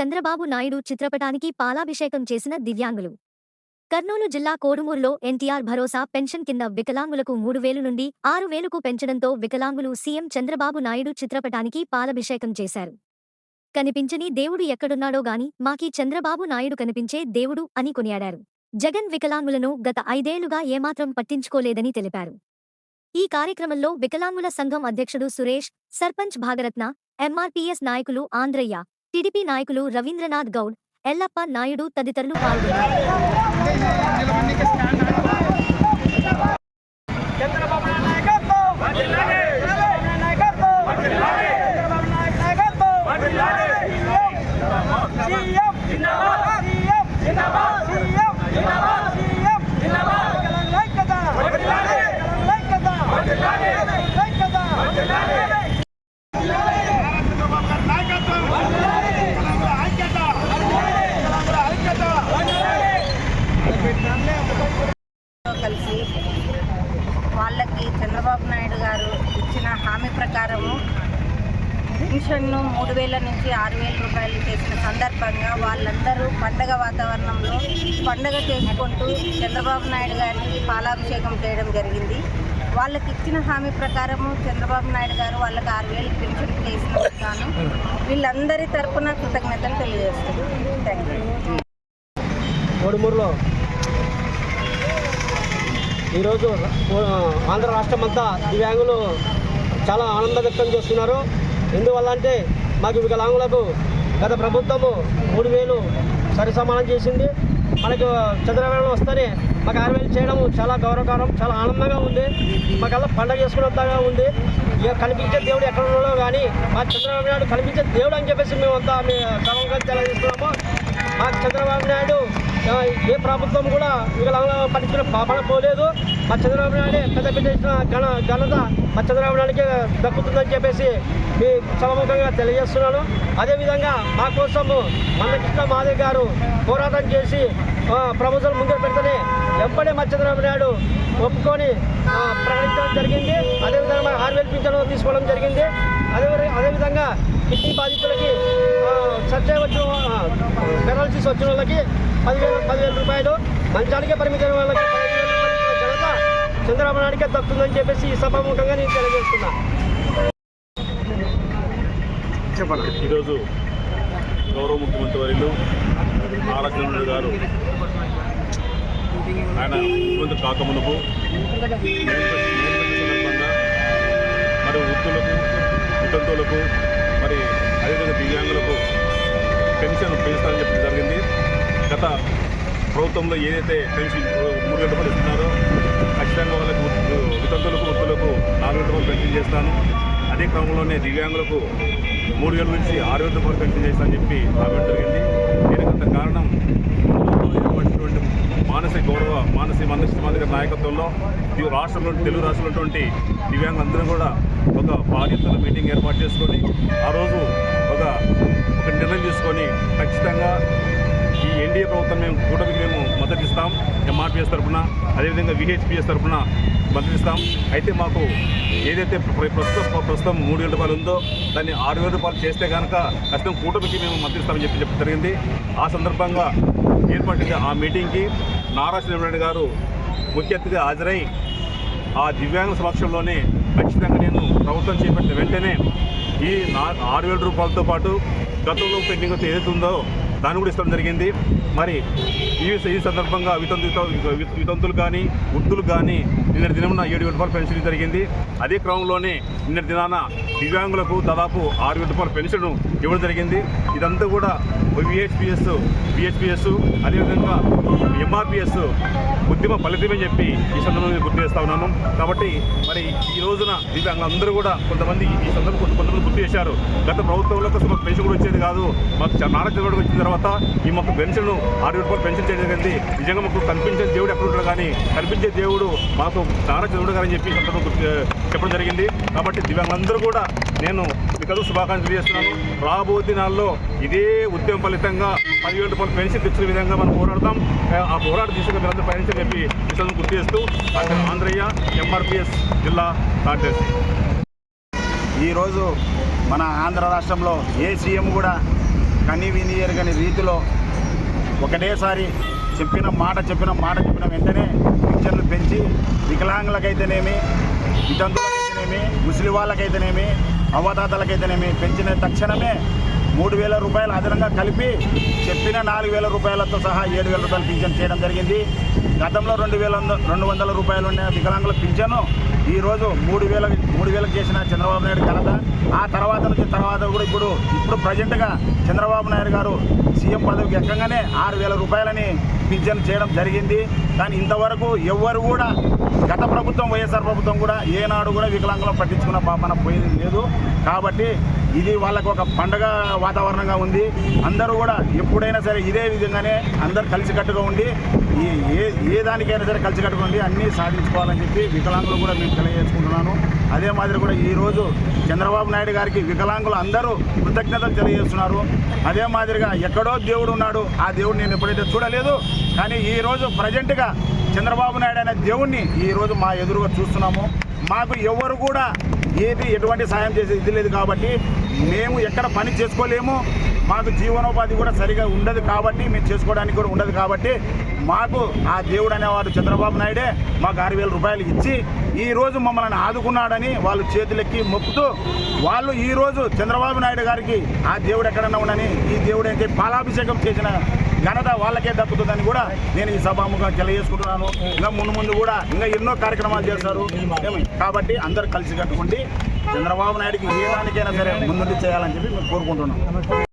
చంద్రబాబు నాయుడు చిత్రపటానికి పాలాభిషేకం చేసిన దివ్యాంగులు. కర్నూలు జిల్లా కోడుమూరులో ఎన్టీఆర్ భరోసా పెన్షన్ కింద వికలాంగులకు మూడు వేలు నుండి ఆరు వేలకు పెంచడంతో వికలాంగులు సీఎం చంద్రబాబు నాయుడు చిత్రపటానికి పాలాభిషేకం చేశారు. కనిపించని దేవుడు ఎక్కడున్నాడో గాని మాకీ చంద్రబాబు నాయుడు కనిపించే దేవుడు అని కొనియాడారు. జగన్ వికలాంగులను గత ఐదేళ్ళుగా ఏమాత్రం పట్టించుకోలేదని తెలిపారు. ఈ కార్యక్రమంలో వికలాంగుల సంఘం అధ్యక్షుడు సురేష్ సర్పంచ్ భాగరత్న ఎంఆర్పీఎస్ నాయకులు ఆంధ్రయ్య టీడీపీ నాయకులు రవీంద్రనాథ్ గౌడ్ ఎల్లప్ప నాయుడు తదితరులు పాల్గొన్నారు నాయుడు నాయకత్వం చంద్రబాబు నాయుడు నాయకత్వం చంద్రబాబు నాయుడు నాయకత్వం సీఎం జిందాబాద్ సీఎం జిందాబాద్ సీఎం జిందాబాద్ సీఎం జిందాబాద్ వికలాంగుల ఐక్యత వికలాంగుల ఐక్యత వికలాంగుల ఐక్యత కలిసి వాళ్ళకి చంద్రబాబు నాయుడు గారు ఇచ్చిన హామీ ప్రకారము పెన్షన్ను మూడు వేల నుంచి ఆరు వేల రూపాయలు చేసిన సందర్భంగా వాళ్ళందరూ పండగ వాతావరణంలో పండగ చేసుకుంటూ చంద్రబాబు నాయుడు గారికి పాలాభిషేకం చేయడం జరిగింది. వాళ్ళకి ఇచ్చిన హామీ ప్రకారము చంద్రబాబు నాయుడు గారు వాళ్ళకి ఆరు వేలు పెన్షన్ చేసినందుకు వీళ్ళందరి తరపున కృతజ్ఞతలు తెలియజేస్తున్నాను. థ్యాంక్ యూ ఈరోజు ఆంధ్ర రాష్ట్రం అంతా దివ్యాంగులు చాలా ఆనందం వ్యక్తం చేస్తున్నారు. ఎందువల్ల అంటే మాకు వికలాంగులకు గత ప్రభుత్వము మూడు వేలు సరి సమానం చేసింది. మనకు చంద్రబాబు వస్తేనే మాకు ఆరు వేలు చేయడం చాలా గౌరవకరం చాలా ఆనందంగా ఉంది. మాకల్లా పండగ చేసుకున్నంతగా ఉంది. ఇక కనిపించే దేవుడు ఎక్కడ ఉన్నాడో కానీ మా చంద్రబాబు నాయుడు కనిపించే దేవుడు అని చెప్పేసి మేమంతా మీ సభంగా తెలియజేస్తున్నాము. మా చంద్రబాబు నాయుడు ఏ ప్రభుత్వం కూడా వికలాంగుల పట్టించిన పాపడం పోలేదు మా చంద్రబాబు నాయుడు పెద్ద పెద్ద ఇచ్చిన ఘన ఘనత మా చంద్రబాబు నాయుడికి దక్కుతుందని చెప్పేసి మీ సభముఖంగా తెలియజేస్తున్నాను. అదేవిధంగా మా కోసము మందకృష్ణ మాదే గారు పోరాటం చేసి ప్రభుత్వం ముందు పెడితేనే వెంబడే మా చంద్రబాబు నాయుడు ఒప్పుకొని ప్రకటించడం జరిగింది. అదేవిధంగా మా పింఛను తీసుకోవడం జరిగింది. అదే అదేవిధంగా కిడ్నీ బాధితులకి సర్జరీ వచ్చిన పెనాల్టీస్ వచ్చిన వాళ్ళకి పదివేల పదివేల రూపాయలు మంచానికే పరిమితమైన వాళ్ళకి ఘనత చంద్రబాబు నాయుడికే దక్కుతుందని చెప్పేసి ఈ సభాముఖంగా నేను తెలియజేస్తున్నా. ఈరోజు గౌరవ ముఖ్యమంత్రి వర్యులు నారా గారు ఆయన ముఖ్యమంత్రి కాకమునుపు సందర్భంగా మరి వృద్ధులకు వితంతువులకు మరి అదేవిధంగా దివ్యాంగులకు పెన్షన్ పెంచుతారని చెప్పడం జరిగింది. గత ప్రభుత్వంలో ఏదైతే పెన్షన్ మూడు గంటల రూపాయలు ఇస్తున్నారో ఖచ్చితంగా వాళ్ళకు వితంతులకు వృత్తులకు నాలుగు గంటల రూపాయలు పెన్షన్ చేస్తాను. అదే క్రమంలోనే దివ్యాంగులకు మూడు వేల నుంచి ఆరు వేల రూపాయలు పెన్షన్ చేస్తానని చెప్పి రావడం జరిగింది. దీనికి అంత కారణం ఏర్పడినటువంటి మానసిక గౌరవ మానసిక మనసి నాయకత్వంలో ఈ రాష్ట్రంలో తెలుగు రాష్ట్రంలో దివ్యాంగులందరూ కూడా ఒక బాధ్యతల మీటింగ్ ఏర్పాటు చేసుకొని ఆ రోజు ఒక ఒక నిర్ణయం తీసుకొని ఖచ్చితంగా ఈ ఎన్డీఏ ప్రభుత్వం మేము కూటమికి మేము మద్దతు ఇస్తాం. ఎంఆర్పిఎస్ తరఫున అదేవిధంగా విహెచ్పిఎస్ తరఫున మద్దతు ఇస్తాం. అయితే మాకు ఏదైతే ప్రస్తుతం ప్రస్తుతం మూడు వేల రూపాయలు ఉందో దాన్ని ఆరు వేల రూపాయలు చేస్తే కనుక ఖచ్చితంగా కూటమికి మేము మద్దతిస్తామని చెప్పి చెప్పి జరిగింది. ఆ సందర్భంగా ఏర్పడిన ఆ మీటింగ్కి నారా చంద్రబాబు గారు ముఖ్య అతిథిగా హాజరై ఆ దివ్యాంగ సమక్షంలోనే ఖచ్చితంగా నేను ప్రభుత్వం చేపట్టిన వెంటనే ఈ నా ఆరు వేల రూపాయలతో పాటు గతంలో పెండింగ్ ఏదైతే ఉందో దాన్ని కూడా ఇష్టం జరిగింది. మరి ఈ ఈ సందర్భంగా వితంతు వితంతులు కానీ వృద్ధులు కానీ నిన్నటి దినమున ఏడు వేల రూపాయలు పెన్షన్ జరిగింది. అదే క్రమంలోనే నిన్నటి దినాన దివ్యాంగులకు దాదాపు ఆరు వేల రూపాయల పెన్షన్ ఇవ్వడం జరిగింది. ఇదంతా కూడా విహెచ్పిఎస్ బిహెచ్పిఎస్ అదేవిధంగా ఎంఆర్పిఎస్ ఉద్యమ ఫలితమని చెప్పి ఈ సందర్భంగా గుర్తు చేస్తా ఉన్నాను కాబట్టి మరి ఈ రోజున దివ్యాంగులందరూ కూడా కొంతమంది ఈ సందర్భం కొంత- కొంతమంది గుర్తు చేశారు. గత ప్రభుత్వంలో కోసం మాకు పెన్షన్ కూడా వచ్చేది కాదు. మాకు చ- నారా చంద్రబాబు వచ్చిన తర్వాత ఈ మాకు పెన్షన్ ఆరు రూపాయలు పెన్షన్ చేయడం జరిగింది. నిజంగా మాకు కనిపించే దేవుడు ఎక్కడ ఉంటాడు కానీ కనిపించే దేవుడు మాకు నారా చంద్రబాబు గారు చెప్పి గుర్తు చెప్పడం జరిగింది. కాబట్టి దివ్యాంగులందరూ కూడా నేను మీకు శుభాకాంక్షలు తెలియజేస్తున్నాను. రాబో దినాల్లో ఇదే ఉద్యమం ఫలితంగా పదివేల రూపాయలు పెన్షన్ తెచ్చిన విధంగా మనం పోరాడతాం. ఆ పోరాట తీసుకుని మీరందరూ పయనించని చెప్పి ఈ గుర్తు చేస్తూ ఆంధ్రయ్య ఎంఆర్పిఎస్ జిల్లా కార్యదర్శి. ఈరోజు మన ఆంధ్ర రాష్ట్రంలో ఏ సీఎం కూడా కని విని ఎరగని రీతిలో ఒకటేసారి చెప్పిన మాట చెప్పిన మాట చెప్పిన వెంటనే పింఛన్లు పెంచి వికలాంగులకైతేనేమి వితంతులకైతేనేమి ముసలి వాళ్ళకైతేనేమి అవతాతలకైతేనేమి పెంచిన తక్షణమే మూడు వేల రూపాయలు అదనంగా కలిపి చెప్పిన నాలుగు వేల రూపాయలతో సహా ఏడు వేల రూపాయలు పింఛన్ చేయడం జరిగింది. గతంలో రెండు వేల రెండు వందల రూపాయలు ఉన్న వికలాంగుల పింఛను ఈరోజు మూడు వేల మూడు వేలకు చేసిన చంద్రబాబు నాయుడు ఘనత. ఆ తర్వాత నుంచి తర్వాత కూడా ఇప్పుడు ఇప్పుడు ప్రజెంట్గా చంద్రబాబు నాయుడు గారు సీఎం పదవికి ఎక్కగానే ఆరు వేల రూపాయలని పింఛన్ చేయడం జరిగింది. కానీ ఇంతవరకు ఎవ్వరు కూడా గత ప్రభుత్వం వైఎస్ఆర్ ప్రభుత్వం కూడా ఏనాడు కూడా వికలాంగులను పట్టించుకున్న పాపన పోయింది లేదు. కాబట్టి ఇది వాళ్ళకు ఒక పండగ వాతావరణంగా ఉంది. అందరూ కూడా ఎప్పుడైనా సరే ఇదే విధంగానే అందరు కలిసికట్టుగా ఉండి ఈ ఏ ఏ దానికైనా సరే కలిసికట్టుగా ఉండి అన్నీ సాధించుకోవాలని చెప్పి వికలాంగులు కూడా మేము తెలియజేసుకుంటున్నాను. అదే మాదిరి కూడా ఈరోజు చంద్రబాబు నాయుడు గారికి వికలాంగులు అందరూ కృతజ్ఞతలు తెలియజేస్తున్నారు. అదే మాదిరిగా ఎక్కడో దేవుడు ఉన్నాడు. ఆ దేవుడు నేను ఎప్పుడైతే చూడలేదు కానీ ఈరోజు ప్రజెంట్గా చంద్రబాబు నాయుడు అనే దేవుణ్ణి ఈరోజు మా ఎదురుగా చూస్తున్నాము. మాకు ఎవరు కూడా ఏది ఎటువంటి సాయం చేసే ఇది లేదు కాబట్టి మేము ఎక్కడ పని చేసుకోలేము. మాకు జీవనోపాధి కూడా సరిగా ఉండదు కాబట్టి మేము చేసుకోవడానికి కూడా ఉండదు కాబట్టి మాకు ఆ దేవుడు అనేవాడు చంద్రబాబు నాయుడే. మాకు ఆరు వేల రూపాయలు ఇచ్చి ఈ రోజు మమ్మల్ని ఆదుకున్నాడని వాళ్ళు చేతులెక్కి మొక్కుతూ వాళ్ళు ఈరోజు చంద్రబాబు నాయుడు గారికి ఆ దేవుడు ఎక్కడన్నా ఉండని ఈ దేవుడు అయితే పాలాభిషేకం చేసిన ఘనత వాళ్ళకే దక్కుతుందని కూడా నేను ఈ సభాముఖంగా తెలియజేసుకుంటున్నాను. ఇంకా ముందు ముందు కూడా ఇంకా ఎన్నో కార్యక్రమాలు చేస్తారు కాబట్టి అందరు కలిసి కట్టుకుంటే చంద్రబాబు నాయుడుకి ఏ దానికైనా సరే ముందుండి చేయాలని చెప్పి మేము కోరుకుంటున్నాం.